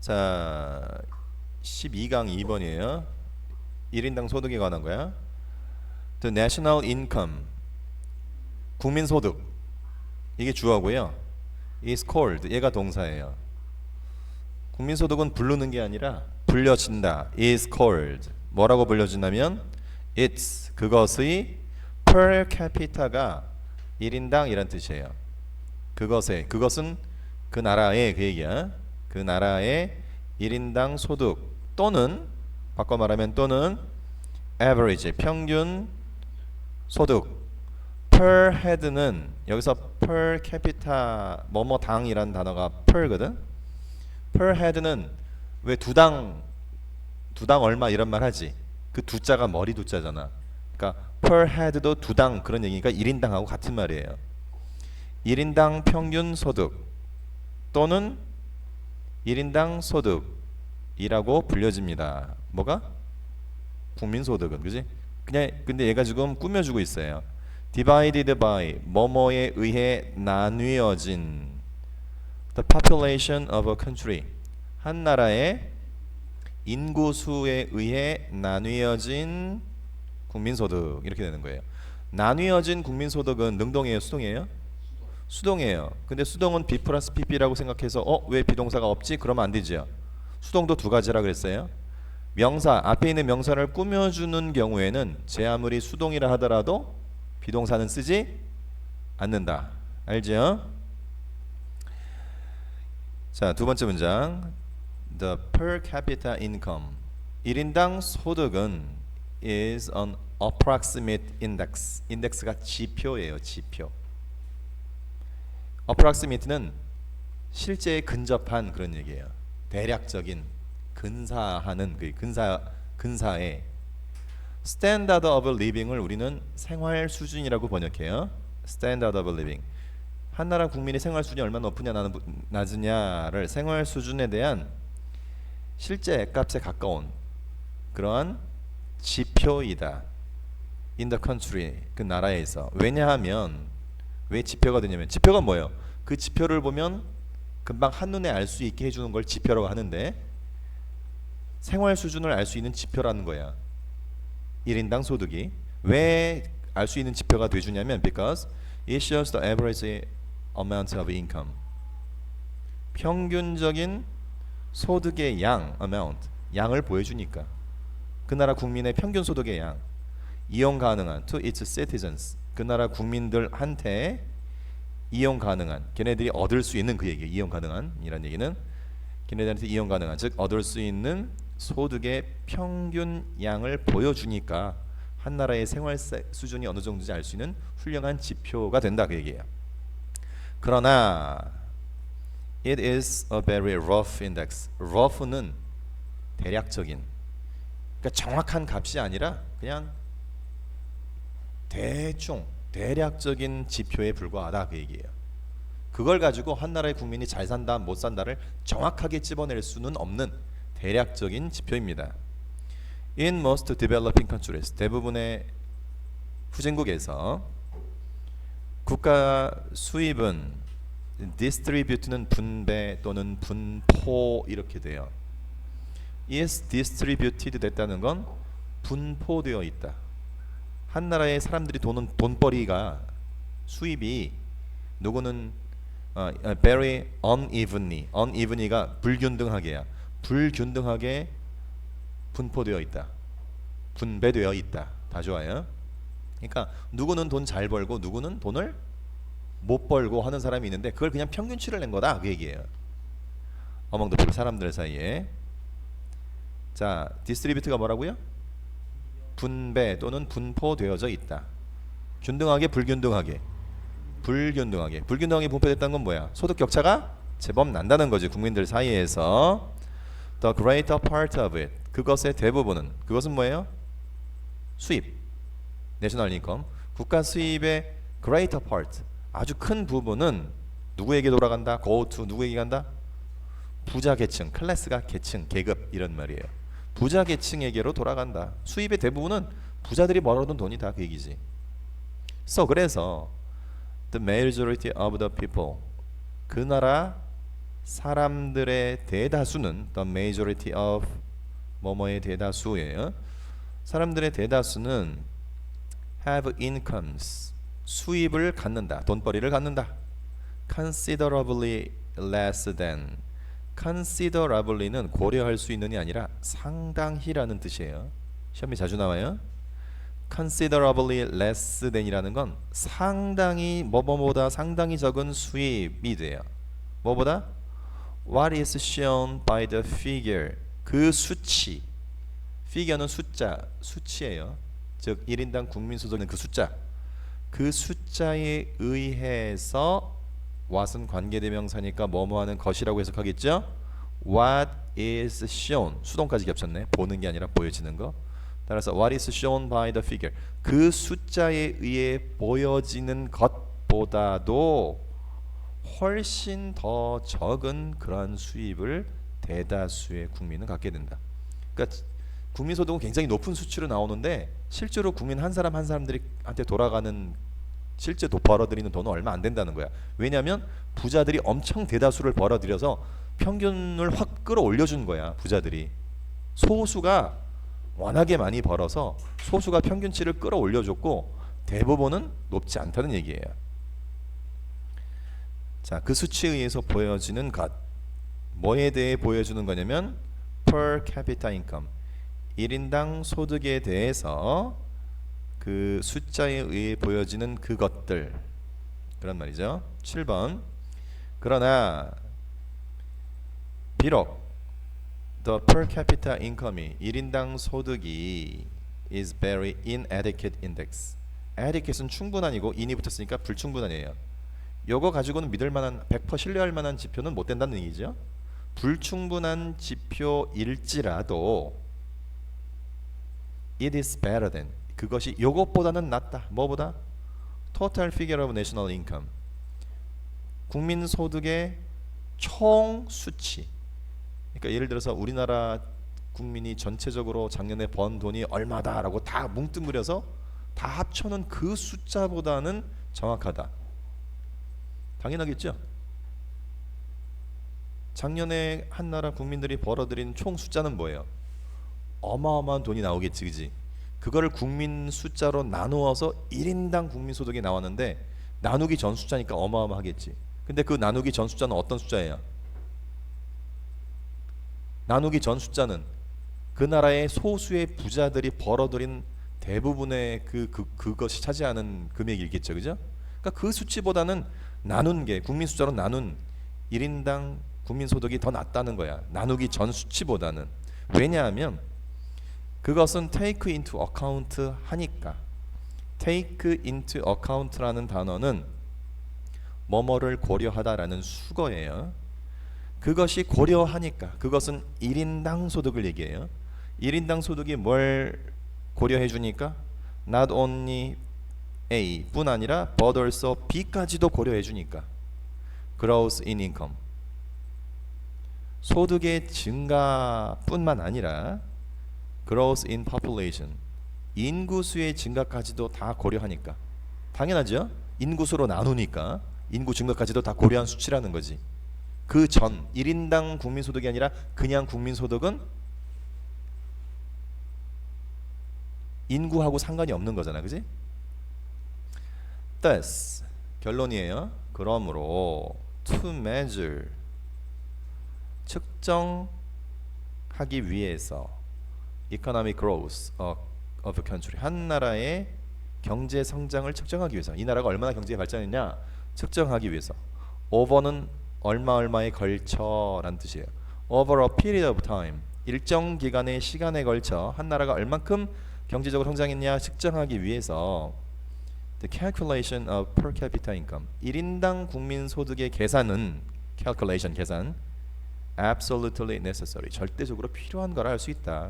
자, 12강 2번이에요. 1인당 소득에 관한 거야. The national income 국민 소득 이게 주어고요. is called 얘가 동사예요. 국민 소득은 부르는 게 아니라 불려진다. is called 뭐라고 불려진다면 it's 그것의 per capita가 1인당 이란 뜻이에요. 그것의 그것은 그 나라의 그 얘기야. 그 나라의 1인당 소득 또는 바꿔 말하면 또는 average 평균 소득 per head는 여기서 per capita 뭐뭐 당이라는 단어가 per거든. per head는 왜 두 당 두 당 얼마 이런 말 하지. 그 두자가 머리 두자잖아. 그러니까 per head도 두 당 그런 얘기니까 1인당하고 같은 말이에요. 1인당 평균 소득 또는 1인당 소득이라고 불려집니다. 뭐가? 국민 소득은 그지? 그냥 근데 얘가 지금 꾸며주고 있어요. divided by 뭐뭐에 의해 나뉘어진 the population of a country 한 나라의 인구 수에 의해 나뉘어진 국민 소득 이렇게 되는 거예요. 나뉘어진 국민 소득은 능동이에요, 수동이에요? 수동이에요. 근데 수동은 B 플러스 PP라고 생각해서 어 왜 비동사가 없지? 그러면 안 되죠. 수동도 두 가지라 그랬어요. 명사 앞에 있는 명사를 꾸며주는 경우에는 제 아무리 수동이라 하더라도 비동사는 쓰지 않는다. 알죠? 자, 두 번째 문장. The per capita income 1인당 소득은 is an approximate index. 인덱스가 지표예요, 지표. Approximate는 실제에 근접한 그런 얘기예요. 대략적인 근사하는 그 근사 근사의 standard of living을 우리는 생활 수준이라고 번역해요. standard of living. 한 나라 국민의 생활 수준이 얼마나 높으냐 낮으냐를 생활 수준에 대한 실제 액값에 가까운 그러한 지표이다. in the country 그 나라에서 왜냐하면 왜 지표가 되냐면 지표가 뭐예요? 그 지표를 보면 금방 한눈에 알 수 있게 해주는 걸 지표라고 하는데 생활 수준을 알 수 있는 지표라는 거야. 1인당 소득이. 왜 알 수 있는 지표가 돼주냐면 because it shows the average amount of income. 평균적인 소득의 양 amount 양을 보여주니까. 그 나라 국민의 평균 소득의 양. 이용 가능한. to its citizens 그 나라 국민들한테 이용 가능한 걔네들이 얻을 수 있는 그 얘기 이용 가능한이란 얘기는 걔네들한테 이용 가능한 즉 얻을 수 있는 소득의 평균 양을 보여주니까 한 나라의 생활 세- 수준이 어느 정도인지 알 수 있는 훌륭한 지표가 된다 그 얘기예요. 그러나 it is a very rough index. rough는 대략적인 그러니까 정확한 값이 아니라 그냥 대충 대략적인 지표에 불과하다 그 얘기예요. 그걸 가지고 한 나라의 국민이 잘 산다 못 산다를 정확하게 집어낼 수는 없는 대략적인 지표입니다. In most developing countries 대부분의 후진국에서 국가 수입은 distribute는 분배 또는 분포 이렇게 돼요. is distributed 됐다는 건 분포되어 있다. 한 나라의 사람들이 돈은 돈벌이가 수입이 누구는 어, 어, very unevenly, unevenly가 불균등하게야. 불균등하게 분포되어 있다. 분배되어 있다. 다 좋아요. 그러니까 누구는 돈 잘 벌고 누구는 돈을 못 벌고 하는 사람이 있는데 그걸 그냥 평균치를 낸 거다 그 얘기예요. 어몽 더 사람들 사이에 자 디스트리뷰트가 뭐라고요? 분배 또는 분포되어져 있다. 균등하게 불균등하게 불균등하게 불균등하게 분포됐다는 건 뭐야? 소득 격차가 제법 난다는 거지 국민들 사이에서 the greater part of it 그것의 대부분은 그것은 뭐예요? 수입 인컴 국가 수입의 greater part 아주 큰 부분은 누구에게 돌아간다? go to 누구에게 간다? 부자 계층 클래스가 계층 계급 이런 말이에요. 부자 계층에게로 돌아간다. 수입의 대부분은 부자들이 벌어둔 돈이 다 그 얘기지. So 그래서 the majority of the people 그 나라 사람들의 대다수는 the majority of 뭐뭐의 대다수예요. 사람들의 대다수는 have incomes 수입을 갖는다. 돈벌이를 갖는다. considerably less than considerably는 고려할 수 있는이 아니라 상당히라는 뜻이에요. 시험에 자주 나와요. considerably less than이라는 건 상당히 뭐뭐보다 상당히 적은 수입이 돼요. 뭐보다 what is shown by the figure 그 수치 figure는 숫자 수치예요. 즉 1인당 국민 소득은 그 숫자 그 숫자에 의해서 what은 관계대명사니까 뭐뭐 하는 것이라고 해석하겠죠? what is shown 수동까지 겹쳤네. 보는 게 아니라 보여지는 거. 따라서 what is shown by the figure 그 숫자에 의해 보여지는 것보다도 훨씬 더 적은 그러한 수입을 대다수의 국민은 갖게 된다. 그러니까 국민 소득은 굉장히 높은 수치로 나오는데 실제로 국민 한 사람 한 사람들한테 돌아가는 실제 도 벌어들이는 돈은 얼마 안 된다는 거야. 왜냐하면 부자들이 엄청 대다수를 벌어들여서 평균을 확 끌어올려준 거야. 부자들이 소수가 워낙에 많이 벌어서 소수가 평균치를 끌어올려줬고 대부분은 높지 않다는 얘기예요. 자, 그 수치에 의해서 보여지는 것 뭐에 대해 보여주는 거냐면 per capita income 1인당 소득에 대해서 그 숫자에 의해 보여지는 그것들 그런 말이죠. 7번 그러나 비록 the per capita income이 1인당 소득이 is very inadequate index. adequate는 충분한이고 in이 붙었으니까 불충분한이에요. 요거 가지고는 믿을 만한 100% 신뢰할 만한 지표는 못 된다는 얘기죠. 불충분한 지표일지라도 it is better than 그것이 요것보다는 낫다. 뭐보다? total figure of national income. 국민 소득의 총 수치. 그러니까 예를 들어서 우리나라 국민이 전체적으로 작년에 번 돈이 얼마다라고 다 뭉뚱그려서 다 합쳐놓은 그 숫자보다는 정확하다. 당연하겠죠. 작년에 한 나라 국민들이 벌어들인 총 숫자는 뭐예요? 어마어마한 돈이 나오겠지, 그지? 그거를 국민 숫자로 나누어서 1인당 국민 소득이 나왔는데 나누기 전 숫자니까 어마어마하겠지. 근데 그 나누기 전 숫자는 어떤 숫자예요? 나누기 전 숫자는 그 나라의 소수의 부자들이 벌어들인 대부분의 그, 그 그것이 차지하는 금액이겠죠, 그죠? 그러니까 그 수치보다는 나눈 게 국민 숫자로 나눈 1인당 국민 소득이 더 낮다는 거야. 나누기 전 수치보다는 왜냐하면 그것은 take into account 하니까. take into account라는 단어는 뭐뭐를 고려하다라는 수거예요. 그것이 고려하니까. 그것은 1인당 소득을 얘기해요. 1인당 소득이 뭘 고려해 주니까? not only A 뿐 아니라 but also B까지도 고려해 주니까. growth in income. 소득의 증가뿐만 아니라 growth in population 인구수의 증가까지도 다 고려하니까 당연하죠. 인구수로 나누니까 인구 증가까지도 다 고려한 수치라는 거지. 그 전 1인당 국민 소득이 아니라 그냥 국민 소득은 인구하고 상관이 없는 거잖아. 그지? thus 결론이에요. 그러므로 to measure 측정하기 위해서 economic growth of a country. 한 나라의 경제 성장을 측정하기 위해서. 이 나라가 얼마나 경제 발전했냐? 측정하기 위해서. over는 얼마 얼마에 걸쳐라는 뜻이에요. over a period of time. 일정 기간의 시간에 걸쳐 한 나라가 얼만큼 경제적으로 성장했냐? 측정하기 위해서 the calculation of per capita income. 1인당 국민 소득의 계산은 calculation 계산 absolutely necessary. 절대적으로 필요한 거라 할 수 있다.